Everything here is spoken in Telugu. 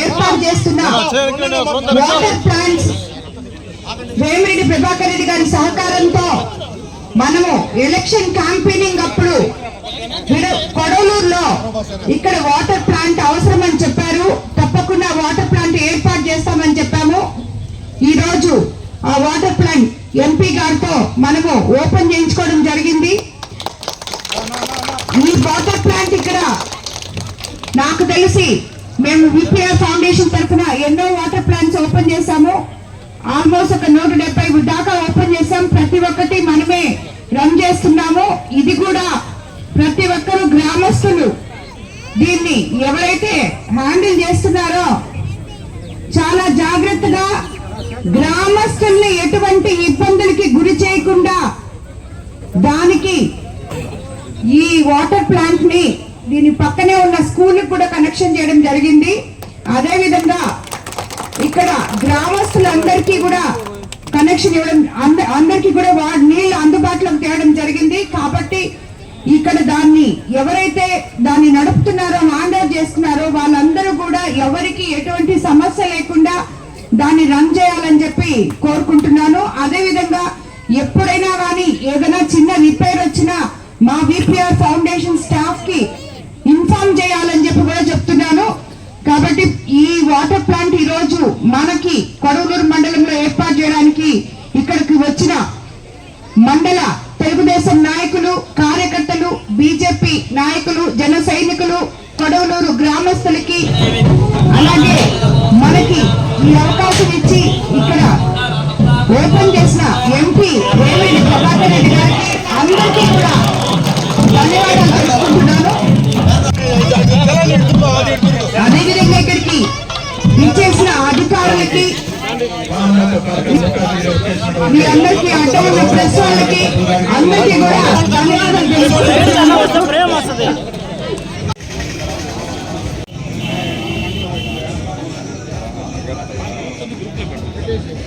ఏర్పాటు చేస్తున్న వాటర్ ప్లాంట్స్ వేమిరెడ్డి ప్రభాకర్ రెడ్డి గారి సహకారంతో మనము ఎలక్షన్ క్యాంపెయినింగ్ అప్పుడు కొడవలూరులో ఇక్కడ వాటర్ ప్లాంట్ అవసరమని చెప్పారు. తప్పకుండా వాటర్ ప్లాంట్ ఏర్పాటు చేస్తామని చెప్పాము. ఈ రోజు ఆ వాటర్ ప్లాంట్ ఎంపీ గారితో మనము ఓపెన్ చేయించుకోవడం జరిగింది. ఈ వాటర్ ప్లాంట్ ఇక్కడ నాకు తెలిసి మేము విపిఆర్ ఫౌండేషన్ తరఫున ఎన్నో వాటర్ ప్లాంట్స్ ఓపెన్ చేశాము. ఆల్మోస్ట్ ఒక నూట డెబ్బై దాకా ఓపెన్ చేశాం. ప్రతి ఒక్కటి మనమే రన్ చేస్తున్నాము. ఇది కూడా ప్రతి ఒక్కరు గ్రామస్తులు దీన్ని ఎవరైతే హ్యాండిల్ చేస్తున్నారో చాలా జాగ్రత్తగా గ్రామస్తుల్ని ఎటువంటి ఇబ్బందులకి గురి చేయకుండా దానికి ఈ వాటర్ ప్లాంట్ని దీని పక్కనే ఉన్న స్కూల్ కూడా కనెక్షన్ చేయడం జరిగింది. అదే విధంగా ఇక్కడ గ్రామస్తులందరికీ కూడా కనెక్షన్ ఇవ్వడం అందరికీ కూడా వా- అందుబాటులోకి తేవడం జరిగింది. కాబట్టి ఇక్కడ దాన్ని ఎవరైతే దాన్ని నడుపుతున్నారో హ్యాండ్ చేస్తున్నారో వాళ్ళందరూ కూడా ఎవరికి ఎటువంటి సమస్య లేకుండా దాన్ని రన్ చేయాలని చెప్పి కోరుకుంటున్నాను. అదే విధంగా ఎప్పుడైనా కానీ ఏదైనా చిన్న రిపేర్ వచ్చినా మా విపిఆర్ ఫౌండేషన్ గ్రామస్తులకి అలాగే మనకి ఈ అవకాశం ఇచ్చి ఇక్కడ ఓపెన్ చేసిన ఎంపీ వేమిరెడ్డి ప్రభాకర్ రెడ్డి గారికి అందరికీ కూడా ధన్యవాదాలు తెలుసుకుంటున్నాను అదేవిధంగా ఇక్కడికి ఇచ్చేసిన అధికారులకి మీ అందరికీ అడ్డం ఉన్న ప్రెస్ వాళ్ళకి అందరికీ కూడా ధన్యవాదాలు తెలుసుకుంటున్నాను Sadece